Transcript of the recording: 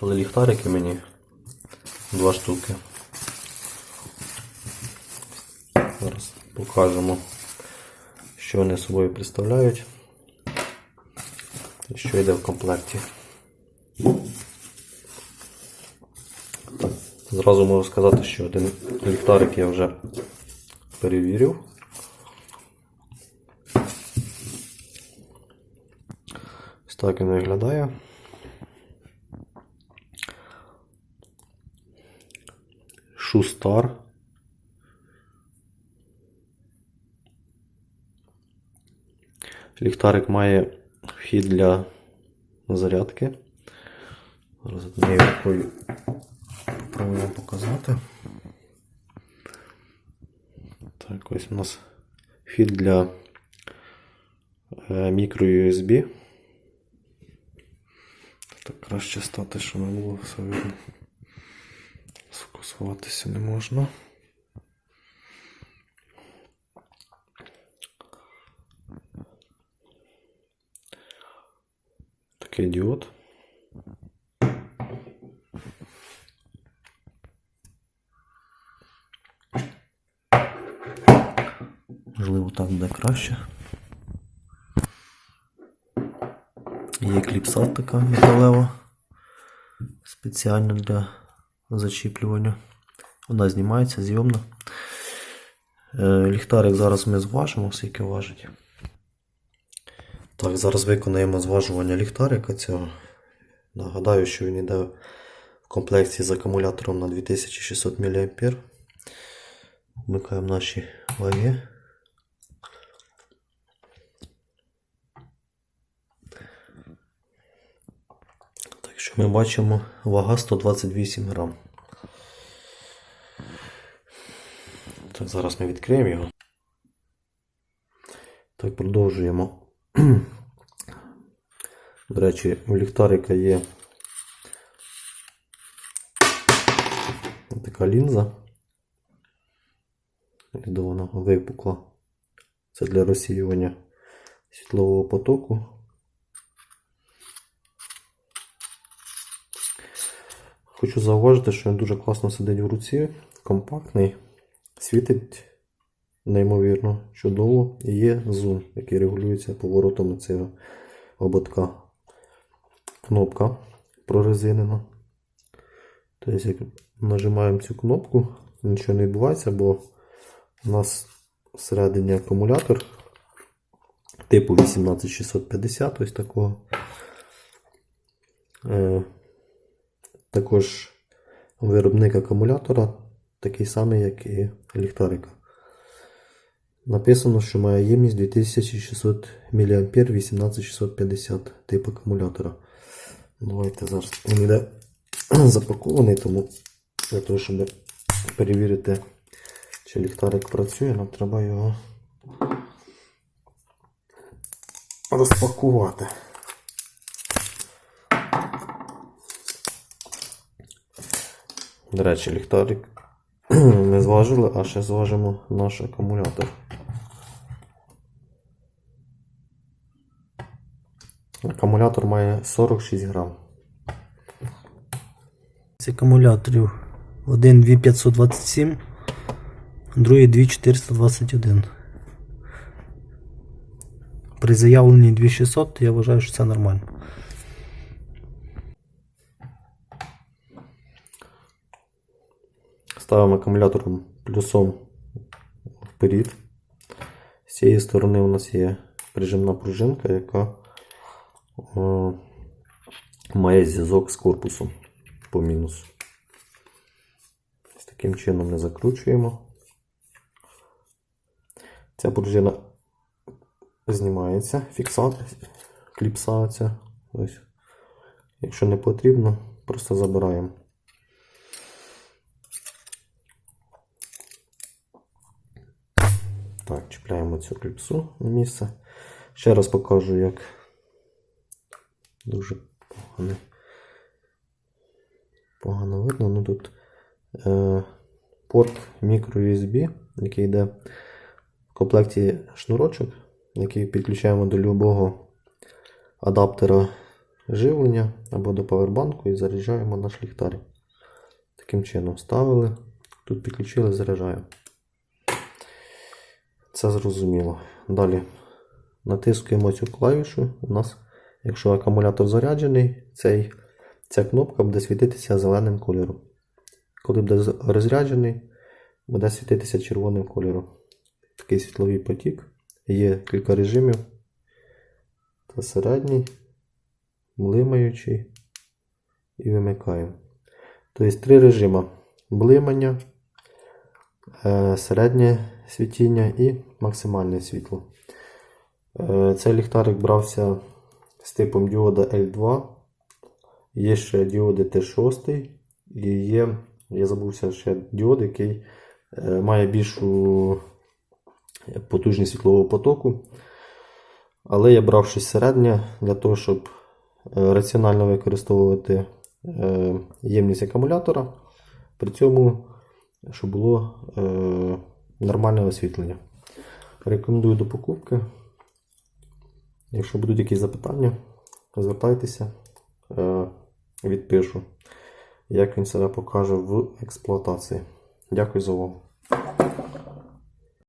Але ліхтарики мені два штуки. Зараз покажемо, що вони собою представляють і що йде в комплекті. Зразу можу сказати, що один ліхтарик я вже перевірив. Ось так він виглядає. Шустар. Ліхтарик має вхід для зарядки. Зараз однією рукою попробую показати. Так, ось у нас вхід для е, мікро USB. Так краще стати, щоб не було все видно. Сфокусуватися не можна. Такий діод. Можливо, так буде краще. Є кліпса така металева. Спеціально для зачіплювання. Вона знімається зйомна. Е, Ліхтарик зараз ми зважимо, скільки важить. Так, зараз виконаємо зважування ліхтарика цього. Нагадаю, що він йде в комплекті з акумулятором на 2600 мА. Вмикаємо наші ваги. Що ми бачимо вага 128 грам. Так, зараз ми відкриємо його. Так, продовжуємо. До речі, у ліхтарика є така лінза. Вона випукла. Це для розсіювання світлового потоку. Хочу зауважити, що він дуже класно сидить в руці, компактний, світить неймовірно чудово. І є зум, який регулюється поворотами цього ободка. Кнопка прорезинена. Тобто, як нажимаємо цю кнопку, нічого не відбувається, бо у нас всередині акумулятор типу 18650, ось такого. Також виробник акумулятора такий самий, як і ліхтарика. Написано, що має ємність 2600 мА 18650 тип акумулятора. Давайте зараз він йде запакований, тому для того, щоб перевірити, чи ліхтарик працює, нам треба його розпакувати. До речі, ліхтарик не зважили, а ще зважимо наш акумулятор. Акумулятор має 46 грам. З акумуляторів один 2527, другий 2421. При заявленні 2600 я вважаю, що це нормально. Ставимо акумулятором плюсом вперед. З цієї сторони у нас є прижимна пружинка, яка е, має зв'язок з корпусом по мінусу. Таким чином ми закручуємо. Ця пружина знімається, фіксація, кліпсація. Ось. Якщо не потрібно, просто забираємо. Так, чіпляємо цю кліпсу на місце. Ще раз покажу, як дуже погано, погано видно. Ну тут е, порт microUSB, який йде в комплекті шнурочок, який підключаємо до любого адаптера живлення або до павербанку і заряджаємо наш ліхтарик. Таким чином ставили, тут підключили, заряджаємо. Це зрозуміло. Далі натискуємо цю клавішу. У нас, якщо акумулятор заряджений, цей, ця кнопка буде світитися зеленим кольором. Коли буде розряджений, буде світитися червоним кольором. Такий світловий потік. Є кілька режимів. Це середній, блимаючий і вимикаємо. Тобто три режими: блимання, середнє світіння і максимальне світло. Е, Цей ліхтарик брався з типом діода L2. Є ще діоди T6 і є, я забувся ще діод, який е, має більшу потужність світлового потоку. Але я брав щось середнє для того, щоб е, раціонально використовувати е, ємність акумулятора. При цьому, щоб було е, нормальне освітлення. Рекомендую до покупки. Якщо будуть якісь запитання, звертайтеся, е, відпишу, як він себе покаже в експлуатації. Дякую за увагу.